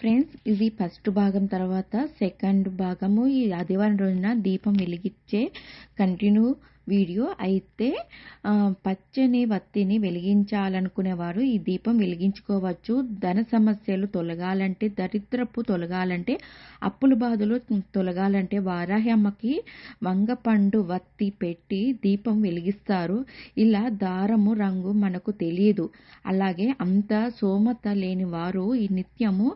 Friends ఇది first భాగం తర్వాత సెకండ్ భాగము. ఈ ఆదివారం రోజున దీపం వెలిగించే కంటిన్యూ వీడియో అయితే పచ్చని వత్తిని వెలిగించాలనుకునేవారు. ఈ దీపం వెలిగించుకోవచ్చు. ధన సమస్యలు తొలగాలంటే దరిద్రపు తొలగాలంటే అప్పుల బాధలు తొలగాలంటే వారాహి అమ్మకి వంగపండు వత్తి పెట్టి దీపం వెలిగిస్తారు. ఇలా దారము రంగు మనకు తెలియదు. అలాగే అంత సోమత లేని వారు ఈ నిత్యము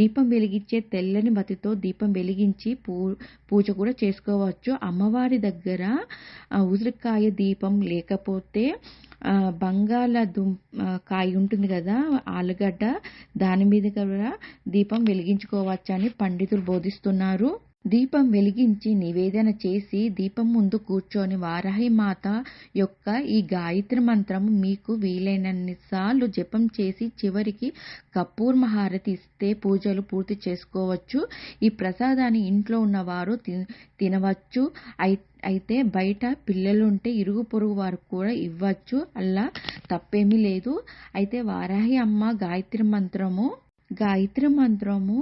దీపం వెలిగించే తెల్లని వత్తితో దీపం వెలిగించి పూ పూజ కూడా చేసుకోవచ్చు. అమ్మవారి దగ్గర ఉసిరికాయ దీపం లేకపోతే బంగాళదుం కాయ ఉంటుంది కదా ఆలుగడ్డ దాని మీద కూడా దీపం వెలిగించుకోవచ్చని పండితులు బోధిస్తున్నారు. దీపం వెలిగించి నివేదన చేసి దీపం ముందు కూర్చొని వారాహిమాత యొక్క ఈ గాయత్రి మంత్రం మీకు వీలైనన్నిసార్లు జపం చేసి చివరికి కపూర్ మహారతి ఇస్తే పూజలు పూర్తి చేసుకోవచ్చు. ఈ ప్రసాదాన్ని ఇంట్లో ఉన్నవారు తినవచ్చు. అయితే బయట పిల్లలుంటే ఇరుగు పొరుగు వారు కూడా ఇవ్వచ్చు. అలా తప్పేమీ లేదు. అయితే వారాహి అమ్మ గాయత్రి మంత్రము గాయత్రి మంత్రము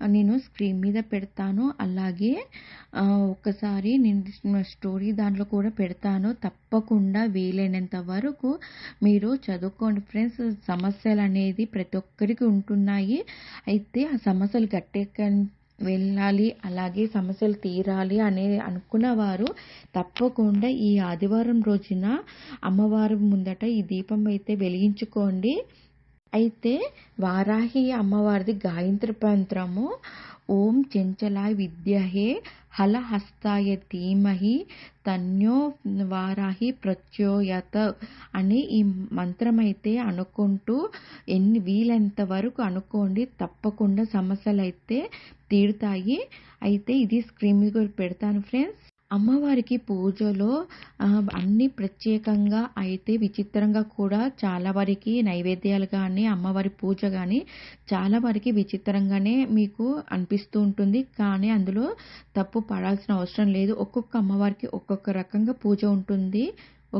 నేను స్క్రీన్ మీద పెడతాను. అలాగే ఒకసారి నేను స్టోరీ దాంట్లో కూడా పెడతాను. తప్పకుండా వీలైనంత వరకు మీరు చదువుకోండి ఫ్రెండ్స్ సమస్యలు అనేది ప్రతి ఒక్కరికి ఉంటున్నాయి. అయితే ఆ సమస్యలు గట్టెక్క వెళ్ళాలి అలాగే సమస్యలు తీరాలి అనే అనుకున్నవారు తప్పకుండా ఈ ఆదివారం రోజున అమ్మవారి ముందట ఈ దీపం అయితే వెలిగించుకోండి. అయితే వారాహి అమ్మవారిది గాయత్రి మంత్రము. ఓం చెంచలాయ విద్యహే హలహస్తాయ ధీమహి తన్యో వారాహి ప్రత్యోయత అని ఈ మంత్రమైతే అనుకుంటూ ఎన్ని వీలైనంత వరకు అనుకోండి తప్పకుండా సమస్యలు అయితే తీరుతాయి. అయితే ఇది స్క్రీన్ మీద పెడతాను ఫ్రెండ్స్. అమ్మవారికి పూజలో అన్ని ప్రత్యేకంగా అయితే విచిత్రంగా కూడా చాలా వరకు నైవేద్యాలు కానీ అమ్మవారి పూజ కానీ చాలా వరకు విచిత్రంగానే మీకు అనిపిస్తూ ఉంటుంది. కానీ అందులో తప్పు పడాల్సిన అవసరం లేదు. ఒక్కొక్క అమ్మవారికి ఒక్కొక్క రకంగా పూజ ఉంటుంది.